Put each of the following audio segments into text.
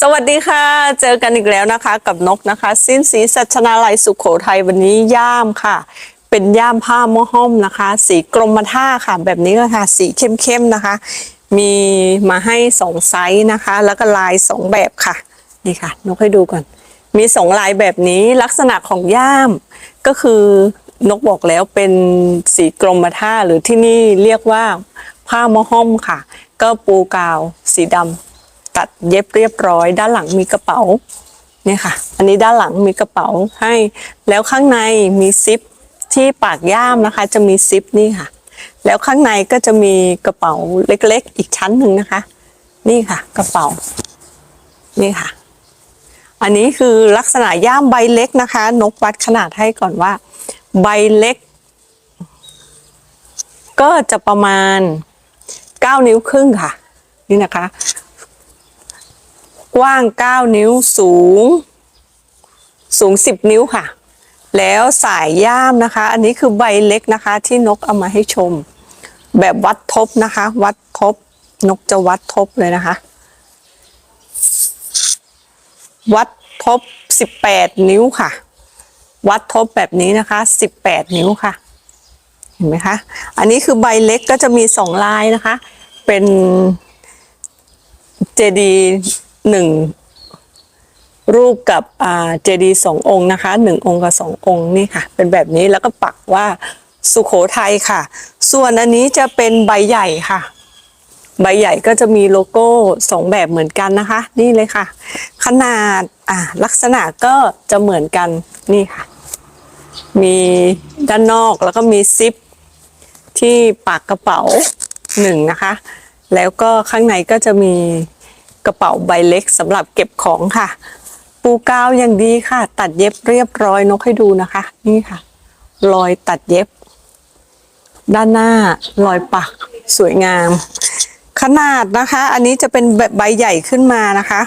สวัสดีค่ะ เจอกันอีกแล้วนะคะ กับนกนะคะ สิ้นสีสัชนาลัยสุขโขทัยวันนี้ย่ามค่ะ เป็นย่ามผ้าม้อห้อมนะคะ สีกรมท่าค่ะ แบบนี้เลยค่ะ สีเข้มๆนะคะ มีมาให้สองไซส์นะคะ แล้วก็ลายสองแบบค่ะ นี่ค่ะ นกให้ดูก่อน มีสองลายแบบนี้ลักษณะของย่ามก็คือนกบอกแล้วเป็นสีกรมท่าหรือที่นี่เรียกว่าผ้าม้อห้อมค่ะ ก็ปูกาวสีดำ ตัดเย็บเรียบร้อย ด้านหลังมีกระเป๋าเนี่ยค่ะ อันนี้ด้านหลังมีกระเป๋าให้ แล้วข้างในมีซิปที่ปากย่ามนะคะ จะมีซิปนี่ค่ะ แล้วข้างในก็จะมีกระเป๋าเล็กๆ อีกชั้นหนึ่งนะคะ นี่ค่ะ กระเป๋า นี่ค่ะ อันนี้คือลักษณะย่ามใบเล็กนะคะ นกวัดขนาดให้ก่อนว่า ใบเล็ก ก็จะประมาณ 9 นิ้วครึ่งค่ะ นี่นะคะ กว้าง 9 นิ้วสูง สูง 10 นิ้วค่ะ แล้วสายย่ามนะคะ อันนี้คือใบเล็กนะคะ ที่นกเอามาให้ชม แบบวัดทบนะคะ วัดทบ นกจะวัดทบเลยนะคะ วัดทบ 18 นิ้วค่ะ วัดทบแบบนี้นะคะ 18 นิ้วค่ะ เห็นไหมคะ อันนี้คือใบเล็กก็จะมีสองลายนะคะ เป็นเจดี หนึ่งรูปกับเจดีสององค์นะคะหนึ่งองค์กับสององค์นี่ค่ะ เป็นแบบนี้แล้วก็ปักว่าสุโขทัยค่ะ ส่วนอันนี้จะเป็นใบใหญ่ค่ะ ใบใหญ่ก็จะมีโลโก้สองแบบเหมือนกันนะคะ นี่เลยค่ะ ขนาดอ่าลักษณะก็จะเหมือนกันนี่ค่ะ มีด้านนอกแล้วก็มีซิปที่ปากกระเป๋าหนึ่งนะคะ แล้วก็ข้างในก็จะมี กระเป๋าใบเล็กสำหรับเก็บของค่ะ ปูกาวอย่างดีค่ะ ตัดเย็บเรียบร้อยนกให้ดูนะคะ นี่ค่ะ รอยตัดเย็บ ด้านหน้ารอยปักสวยงาม ขนาดนะคะ อันนี้จะเป็นแบบใบใหญ่ขึ้นมานะคะ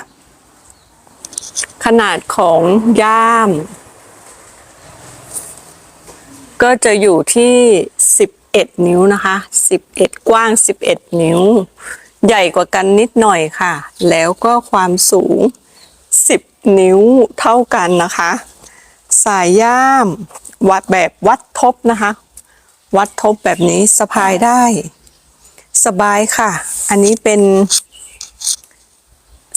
ขนาดของย่าม ก็จะอยู่ที่11 นิ้วนะคะ 11 กว้าง 11 นิ้ว ใหญ่กว่ากันนิดหน่อยค่ะ แล้วก็ความสูง 10 นิ้วเท่ากันนะคะ สายย่ามวัดแบบวัดทบนะคะ วัดทบแบบนี้สะพายได้ สบายค่ะ อันนี้เป็น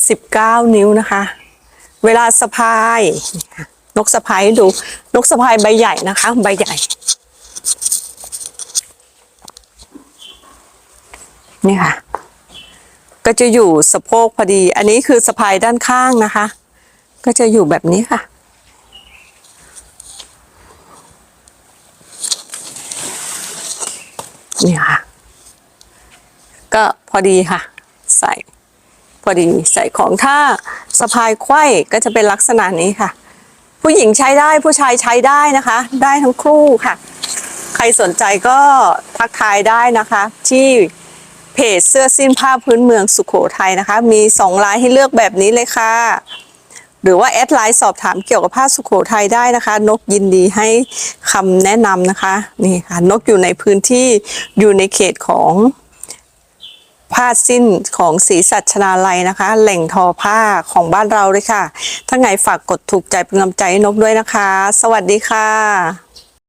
19 นิ้วนะคะ เวลาสะพาย นกสะพายดูนกสะพายใบใหญ่นะคะ ใบใหญ่นี่ค่ะ ก็จะอยู่สะโพกพอดี อันนี้คือสะพายด้านข้างนะคะ ก็จะอยู่แบบนี้ค่ะ นี่ค่ะ ก็พอดีค่ะ ใส่พอดีใส่ของถ้าสะพายไขว้ก็จะเป็นลักษณะนี้ค่ะ ผู้หญิงใช้ได้ผู้ชายใช้ได้นะคะ ได้ทั้งคู่ค่ะ ใครสนใจก็ทักทายได้นะคะ ที่ เพจเสื้อสิ้นผ้าพื้นเมืองสุขโขทัยนะคะ มีสองลายให้เลือกแบบนี้เลยค่ะ หรือว่าแอดไลน์สอบถามเกี่ยวกับผ้าสุขโขทัยได้นะคะ นกยินดีให้คำแนะนำนะคะ นี่ค่ะ นกอยู่ในพื้นที่อยู่ในเขตของผ้าสิ้นของศรีสัชนาลัยนะคะ แหล่งทอผ้าของบ้านเราเลยค่ะ ถ้าไงฝากกดถูกใจเป็นกำลังใจให้นกด้วยนะคะ สวัสดีค่ะ